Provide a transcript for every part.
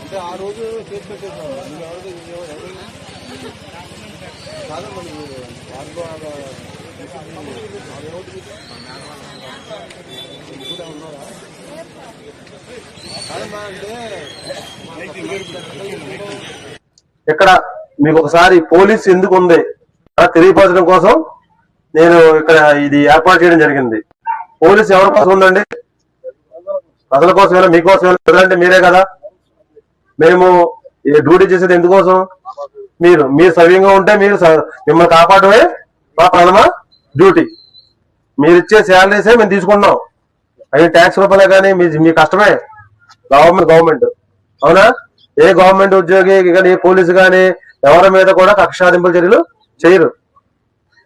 అంటే ఆ రోజు కేసు పెట్టేసాం మీరు ఎవరు ఇక్కడ మీకు ఒకసారి పోలీస్ ఎందుకు ఉంది? అలా తెలియపరచడం కోసం నేను ఇక్కడ ఇది ఏర్పాటు చేయడం జరిగింది. పోలీస్ ఎవరి కోసం ఉందండి? ప్రజల కోసమేనా మీకోసమేనా ప్రజలంటే మీరే కదా? మేము డ్యూటీ చేసేది ఎందుకోసం? మీరు మీరు సవ్యంగా ఉంటే మీరు స- మిమ్మల్ని కాపాడమే మా ప్రథమ డ్యూటీ. మీరు ఇచ్చే శాలరీసే మేము తీసుకుంటున్నాం. అవి ట్యాక్స్ రూపాయలే కానీ మీ మీ కష్టమే. Government government. అవునా? ఏ గవర్నమెంట్ ఉద్యోగి కానీ పోలీసు కానీ ఎవరి మీద కూడా కక్షాదింపుల చర్యలు చేయరు.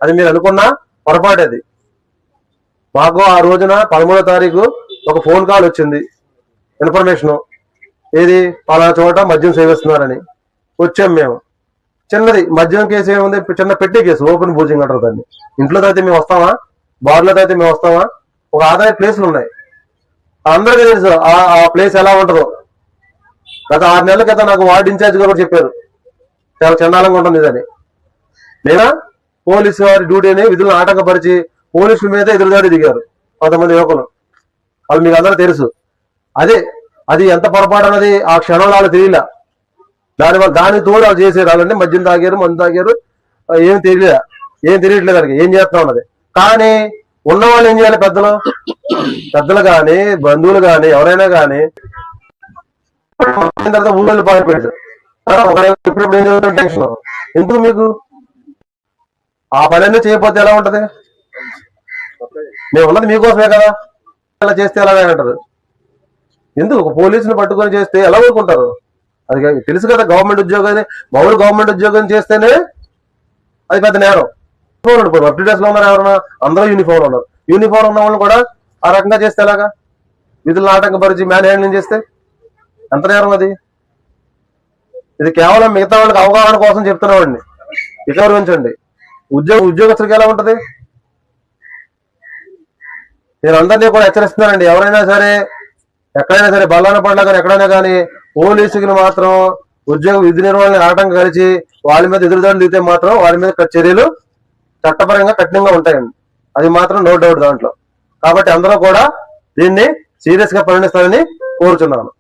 అది మీరు అనుకున్న పొరపాటు అది. మాకు ఆ రోజున పదమూడో తారీఖు ఒక ఫోన్ కాల్ వచ్చింది. ఇన్ఫర్మేషన్. ఏది? పలానా చోట మద్యం సేవిస్తున్నారని. వచ్చాం మేము. చిన్నది మద్యం కేసు ఏముంది? చిన్న పెట్టి కేసు ఓపెన్ బూజింగ్ అంటారు దాన్ని. ఇంట్లో అయితే మేము వస్తామా? బార్లో అయితే మేము వస్తామా? ఒక ఆదాయ ప్లేసులు ఉన్నాయి. అందరికీ తెలుసు ఆ- ఆ ప్లేస్ ఎలా ఉంటుందో. గత ఆరు నెలల క్రితం నాకు వార్డు ఇన్ఛార్జ్ గారు కూడా చెప్పారు. చాలా చండాలంగా ఉంటుంది ఇదని. లేదా? పోలీసు వారి డ్యూటీని విధులను ఆటంకపరిచి పోలీసుల మీద ఎదురుదాడి దిగారు కొంతమంది యువకులు. వాళ్ళు మీకు అందరూ తెలుసు. అదే అది ఎంత పొరపాటు అన్నది ఆ క్షణంలో వాళ్ళు తెలియలే. దాని వల్ల దాని తోడు వాళ్ళు చేసారు వాళ్ళంటే మద్యం తాగారు మందు తాగారు. ఏం తెలియలేదు? ఏం తెలియట్లేదు వాళ్ళకి ఏం చేస్తా ఉన్నది? కానీ ఉన్న వాళ్ళు ఏం చేయాలి పెద్దలు? పెద్దలు కానీ బంధువులు కానీ ఎవరైనా కానీ తర్వాత ఊళ్ళో పారిపోయాడు ఇప్పుడు ఏం టెన్షన్. ఎందుకు మీకు? ఆ పని అన్నీ చేయకపోతే ఎలా ఉంటది? మేము ఉన్నది మీకోసమే కదా. అలా చేస్తే ఎలా అంటారు ఎందుకు? ఒక పోలీసుని పట్టుకొని చేస్తే ఎలా ఊరుకుంటారు? అది తెలుసు కదా గవర్నమెంట్ ఉద్యోగాన్ని మామూలు గవర్నమెంట్ ఉద్యోగం చేస్తేనే అది పెద్ద నేరం. యూనిఫామ్ ఇప్పుడు లో ఉన్నారు ఎవరన్నా అందరూ యూనిఫామ్లో ఉన్నారు. యూనిఫామ్ ఉన్న వాళ్ళు కూడా ఆ రకంగా చేస్తే ఎలాగా? విధులను ఆటంకపరిచి మ్యాన్ హ్యాండ్లింగ్ చేస్తే? ఎంత నేరం అది? ఇది కేవలం మిగతా వాళ్ళకి అవగాహన కోసం చెప్తున్నామండి విచారించండి ఉద్యోగ ఉద్యోగస్తులకు ఎలా ఉంటది? నేను అందరినీ కూడా హెచ్చరిస్తున్నానండి ఎవరైనా సరే ఎక్కడైనా సరే బలాన పడలే కానీ ఎక్కడైనా కానీ పోలీసుకి మాత్రం ఉద్యోగ విధి నిర్వహణ ఆటంకం కలిసి వాళ్ళ మీద ఎదురుదాడులు దిగితే మాత్రం వాళ్ళ మీద చర్యలు చట్టపరంగా కఠినంగా ఉంటాయండి. అది మాత్రం నో డౌట్ దాంట్లో. కాబట్టి అందరూ కూడా దీన్ని సీరియస్గా కోరుచున్నాను.